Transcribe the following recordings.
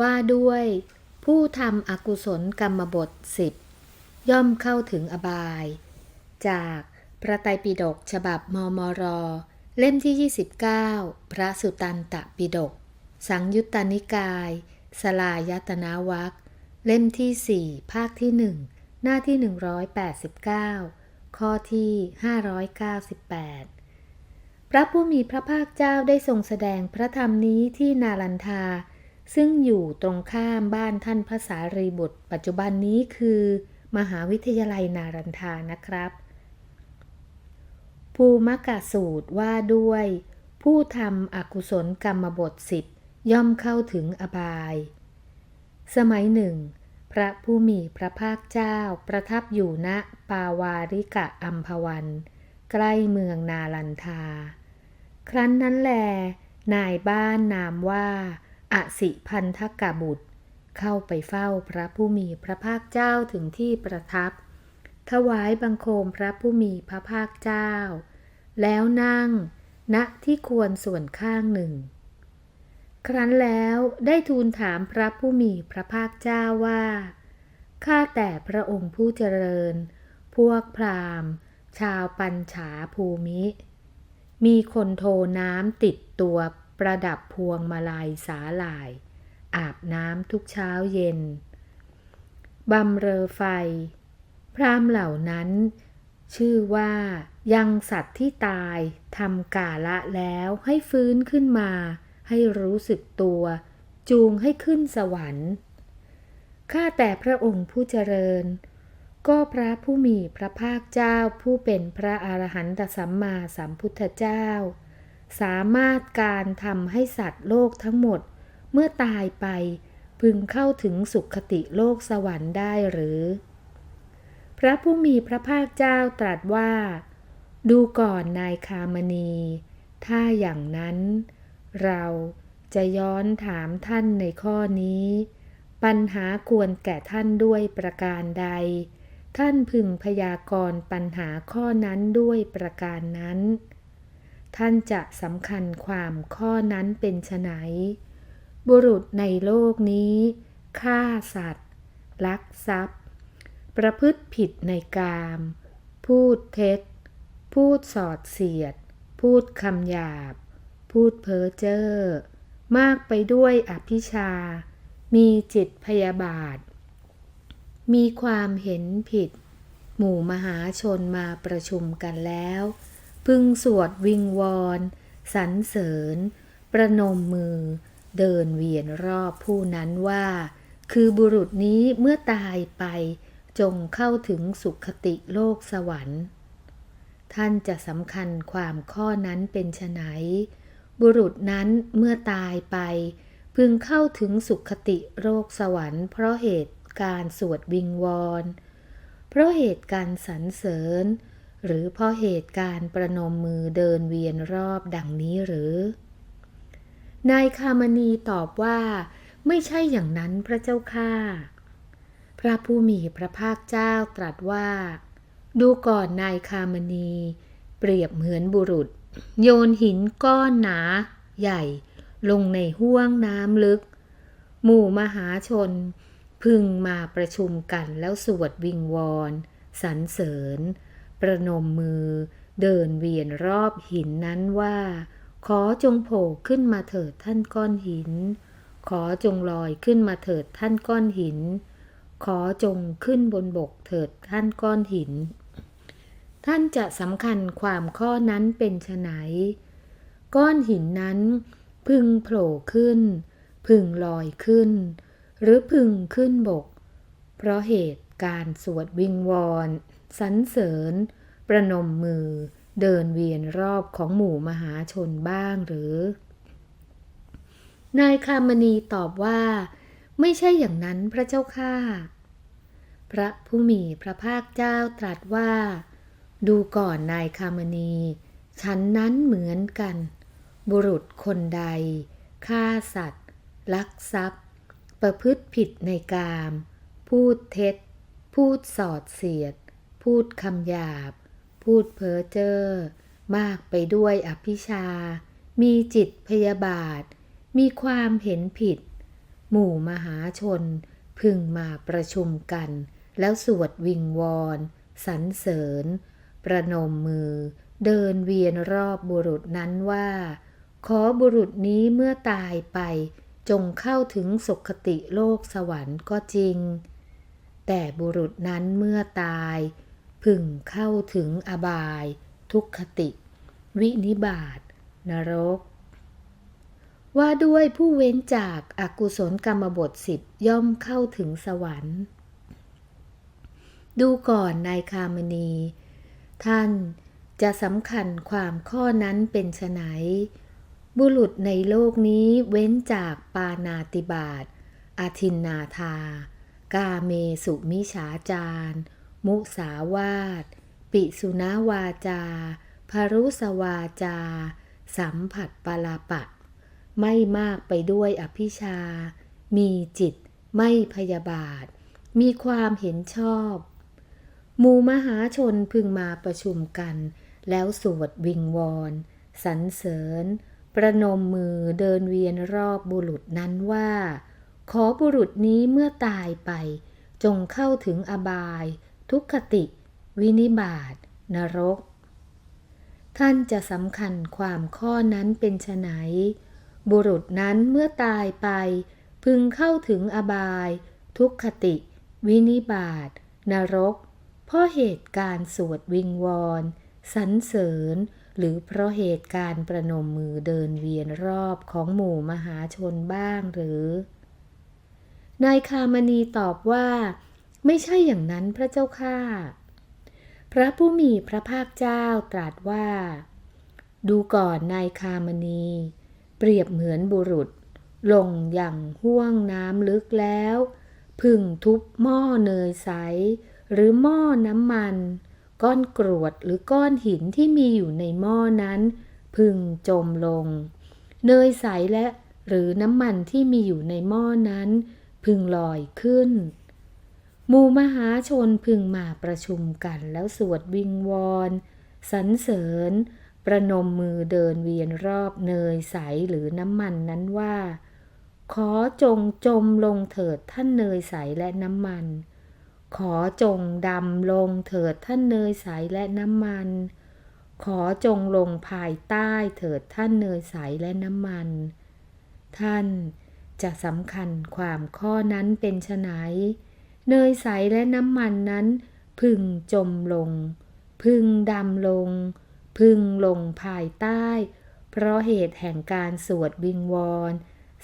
ว่าด้วย ผู้ทำอกุศลกรรมบทสิบย่อมเข้าถึงอบาย จากพระไตรปิฎกฉบับมมร เล่มที่ 29 พระสุตันตปิฎกสังยุตตานิกาย สลายตนาวักเล่มที่ 4 ภาคที่ 1 หน้าที่ 189 ข้อที่ 598 พระผู้มีพระภาคเจ้าได้ทรงแสดงพระธรรมนี้ที่นาลันทา ซึ่งอยู่ตรงข้ามบ้านท่านพระสารีบุตร ปัจจุบันนี้คือ มหาวิทยาลัยนารันทานะครับ ภูมกะสูตรว่าด้วย ผู้ทำอกุศลกรรมบทสิบย่อมเข้าถึงอบาย สมัยหนึ่ง พระผู้มีพระภาคเจ้าประทับอยู่ณปาวาริกะอัมพวัน ใกล้เมืองนาลันทา ครั้นนั้นแล นายบ้านนามว่า อสิพันธกบุตร เข้าไปเฝ้าพระผู้มีพระภาคเจ้าถึงที่ประทับ ถวายบังคมพระผู้มีพระภาคเจ้า แล้วนั่งณที่ควรส่วนข้างหนึ่ง ครั้นแล้วได้ทูลถามพระผู้มีพระภาคเจ้าว่า ข้าแต่พระองค์ผู้เจริญ พวกพราหมณ์ ชาวปัญฉาภูมิ มีคนโทน้ำติดตัว ประดับพวงมาลัยสาหลาย อาบน้ำทุกเช้าเย็นบำเรอไฟ พรามเหล่านั้น ชื่อว่ายังสัตว์ที่ตายทำกาละแล้วให้ฟื้นขึ้นมา ให้รู้สึกตัว จูงให้ขึ้นสวรรค์ข้าแต่พระองค์ผู้เจริญ ก็พระผู้มีพระภาคเจ้าผู้เป็นพระอรหันตสัมมาสัมพุทธเจ้า สามารถการทำให้สัตว์โลกทั้งหมด เมื่อตายไป พึงเข้าถึงสุขติโลกสวรรค์ได้หรือ พระผู้มีพระภาคเจ้าตรัสว่า ดูก่อนนายคามณี ถ้าอย่างนั้น เราจะย้อนถามท่านในข้อนี้ ปัญหาควรแก่ท่านด้วยประการใด ท่านพึงพยากรณ์ปัญหาข้อนั้นด้วยประการนั้น ท่านจะสำคัญความข้อนั้นเป็นไฉนบุรุษในโลกนี้ ฆ่าสัตว์ ลักทรัพย์ ประพฤติผิดในกาม พูดเท็จ พูดสอดเสียด พูดคำหยาบ พูดเพ้อเจ้อ มากไปด้วยอภิชา มีจิตพยาบาท มีความเห็นผิด หมู่มหาชนมาประชุมกันแล้ว พึงสวดวิงวอนสรรเสริญ ประนมมือ เดินเวียนรอบผู้นั้นว่า คือบุรุษนี้เมื่อตายไป จงเข้าถึงสุขติโลกสวรรค์ ท่านจะสำคัญความข้อนั้นเป็นไฉนบุรุษนั้นเมื่อตายไป พึงเข้าถึงสุขติโลกสวรรค์ เพราะเหตุการสวดวิงวอนเพราะเหตุการสรรเสริญ หรือเพราะเหตุการ์ประนมมือเดินเวียนรอบดังนี้หรือ นายคามณีตอบว่า ไม่ใช่อย่างนั้นพระเจ้าข้าพระผู้มีพระภาคเจ้าตรัสว่า ดูก่อนนายคามณี เปรียบเหมือนบุรุษ โยนหินก้อนหนา ใหญ่ ลงในห้วงน้ำลึก หมู่มหาชน พึงมาประชุมกันแล้วสวดวิงวอนสรรเสริญ ประนมมือ เดินเวียนรอบหินนั้นว่า ขอจงโผล่ขึ้นมาเถิดท่านก้อนหิน ขอจงลอยขึ้นมาเถิดท่านก้อนหิน ขอจงขึ้นบนบกเถิดท่านก้อนหิน ท่านจะสำคัญความข้อนั้นเป็นไฉนก้อนหินนั้น พึงโผล่ขึ้น พึงลอยขึ้น หรือพึงขึ้นบก เพราะเหตุ การสวดวิงวอนสรรเสริญ ประนมมือ เดินเวียนรอบของหมู่มหาชนบ้างหรือ นายคามณีตอบว่า ไม่ใช่อย่างนั้นพระเจ้าข้าพระผู้มีพระภาคเจ้าตรัสว่า ดูก่อนนายคามณี ฉันนั้นเหมือนกัน บุรุษคนใดฆ่าสัตว์ ลักทรัพย์ ประพฤติผิดในกาม พูดเท็จ พูดสอดเสียด พูดคำหยาบ พูดเพ้อเจ้อมากไปด้วยอภิชา มีจิตพยาบาท มีความเห็นผิด หมู่มหาชนพึงมาประชุมกัน แล้วสวดวิงวอนสรรเสริญ ประนมมือ เดินเวียนรอบบุรุษนั้นว่า ขอบุรุษนี้เมื่อตายไป จงเข้าถึงสุคติโลกสวรรค์ก็จริง แต่บุรุษนั้นเมื่อตาย พึงเข้าถึงอบาย ทุกขติ วินิบาตนรก ว่าด้วยผู้เว้นจากอากุศลกรรมบทสิบย่อมเข้าถึงสวรรค์ ดูก่อนนายคามณี ท่านจะสำคัญความข้อนั้นเป็นไฉนบุรุษในโลกนี้เว้นจากปานาติบาตอาทินนาทา กาเมสุมิฉาจาร มุสาวาทปิสุนาวาจาภรุสวาจา สัมผัสปลาปะ ไม่มากไปด้วยอภิชา มีจิตไม่พยาบาท มีความเห็นชอบ หมู่มหาชนพึงมาประชุมกัน แล้วสวดวิงวอนสรรเสริญ ประนมมือเดินเวียนรอบบุรุษนั้นว่า ขอบุรุษนี้เมื่อตายไป จงเข้าถึงอบาย ทุกขติ วินิบาตนรก ท่านจะสำคัญความข้อนั้นเป็นไฉนบุรุษนั้นเมื่อตายไป พึงเข้าถึงอบาย ทุกขติ วินิบาตนรก เพราะเหตุการณ์สวดวิงวอนสรรเสริญ หรือเพราะเหตุการณ์ประนมมือเดินเวียนรอบของหมู่มหาชนบ้างหรือ นายคามณีตอบว่า ไม่ใช่อย่างนั้นพระเจ้าข้าพระผู้มีพระภาคเจ้าตรัสว่า ดูก่อนนายคามณี เปรียบเหมือนบุรุษ ลงอย่างห่วงน้ำลึกแล้ว พึ่งทุบหม้อเนยใส หรือหม้อน้ำมัน ก้อนกรวดหรือก้อนหินที่มีอยู่ในหม้อนั้น พึ่งจมลง เนยใสและหรือน้ำมันที่มีอยู่ในหม้อนั้น พึงลอยขึ้นหมู่มหาชนพึงมาประชุมกันแล้วสวดวิงวอนสรรเสริญ ประนมมือเดินเวียนรอบเนยใสหรือน้ำมันนั้นว่า ขอจงจมลงเถิดท่านเนยใสและน้ำมัน ขอจงดำลงเถิดท่านเนยใสและน้ำมัน ขอจงลงภายใต้เถิดท่านเนยใสและน้ำมัน ท่าน จะสำคัญความข้อนั้นเป็นไฉนเนยใสและน้ำมันนั้น พึงจมลง พึงดำลง พึงลงภายใต้ เพราะเหตุแห่งการสวดวิงวอน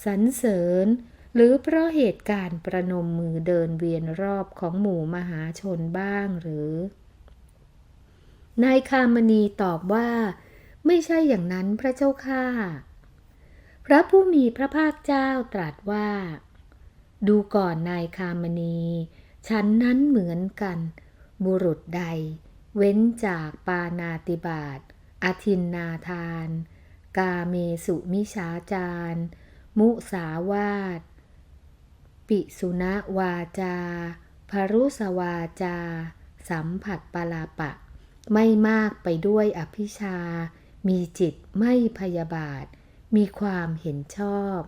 สรรเสริญ หรือเพราะเหตุการณ์ประนมมือเดินเวียนรอบของหมู่มหาชนบ้างหรือ นายคามณีตอบว่า ไม่ใช่อย่างนั้นพระเจ้าข้า พระผู้มีพระภาคเจ้าตรัสว่า ดูก่อนนายคามณีฉันนั้นเหมือนกัน บุรุษใด เว้นจากปานาติบาตอทินนาทาน กาเมสุมิชาจาร มุสาวาทปิสุณวาจาภรุสวาจา สัมผัสปลาปะ ไม่มากไปด้วยอภิชา มีจิตไม่พยาบาท มีความเห็นชอบ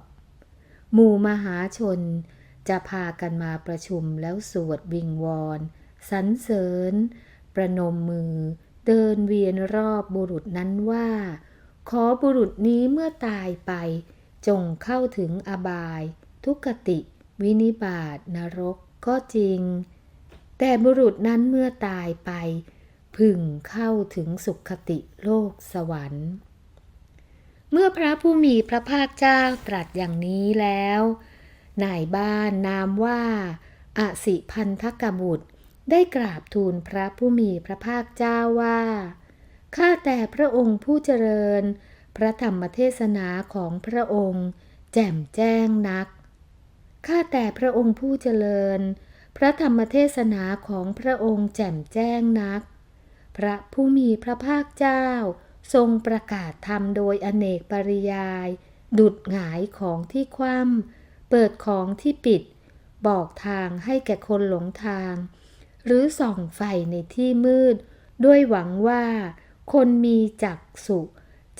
หมู่มหาชนจะพากันมาประชุมแล้วสวดวิงวอนสรรเสริญ ประนมมือ เดินเวียนรอบบุรุษนั้นว่า ขอบุรุษนี้เมื่อตายไป จงเข้าถึงอบาย ทุกติ วินิบาตนรกก็จริง แต่บุรุษนั้นเมื่อตายไป พึงเข้าถึงสุขติโลกสวรรค์ เมื่อพระผู้มีพระภาคเจ้าตรัสอย่างนี้แล้วนายบ้านนามว่าอสิพันธกบุตร ได้กราบทูลพระผู้มีพระภาคเจ้าว่า ข้าแต่พระองค์ผู้เจริญ พระธรรมเทศนาของพระองค์ แจ่มแจ้งนัก ข้าแต่พระองค์ผู้เจริญ พระธรรมเทศนาของพระองค์แจ่มแจ้งนัก พระผู้มีพระภาคเจ้า ทรงประกาศธรรมโดยอเนกปริยาย ดุดหงายของที่คว่ำเปิดของที่ปิด บอกทางให้แก่คนหลงทาง หรือส่องไฟในที่มืด ด้วยหวังว่า คนมีจักสุ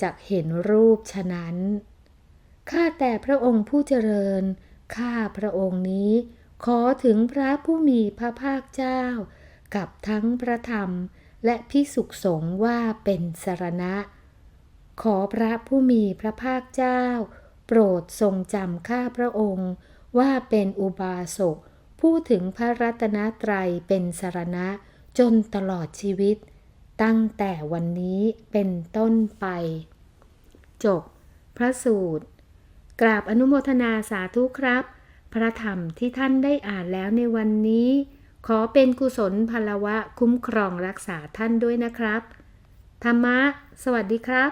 จะเห็นรูปฉะนั้น ข้าแต่พระองค์ผู้เจริญ ข้าพระองค์นี้ ขอถึงพระผู้มีพระภาคเจ้า กับทั้งพระธรรม และพิสุขสงว่าเป็นสรณะ ขอพระผู้มีพระภาคเจ้า โปรดทรงจำข้าพระองค์ ว่าเป็นอุบาสกผู้ถึงพระรัตนตรัยเป็นสรณะจนตลอดชีวิต ตั้งแต่วันนี้เป็นต้นไป จบ พระสูตร กราบอนุโมทนาสาธุครับ พระธรรมที่ท่านได้อ่านแล้วในวันนี้ ขอเป็นกุศลพลวะคุ้มครองรักษาท่านด้วยนะครับ ธรรมะ สวัสดีครับ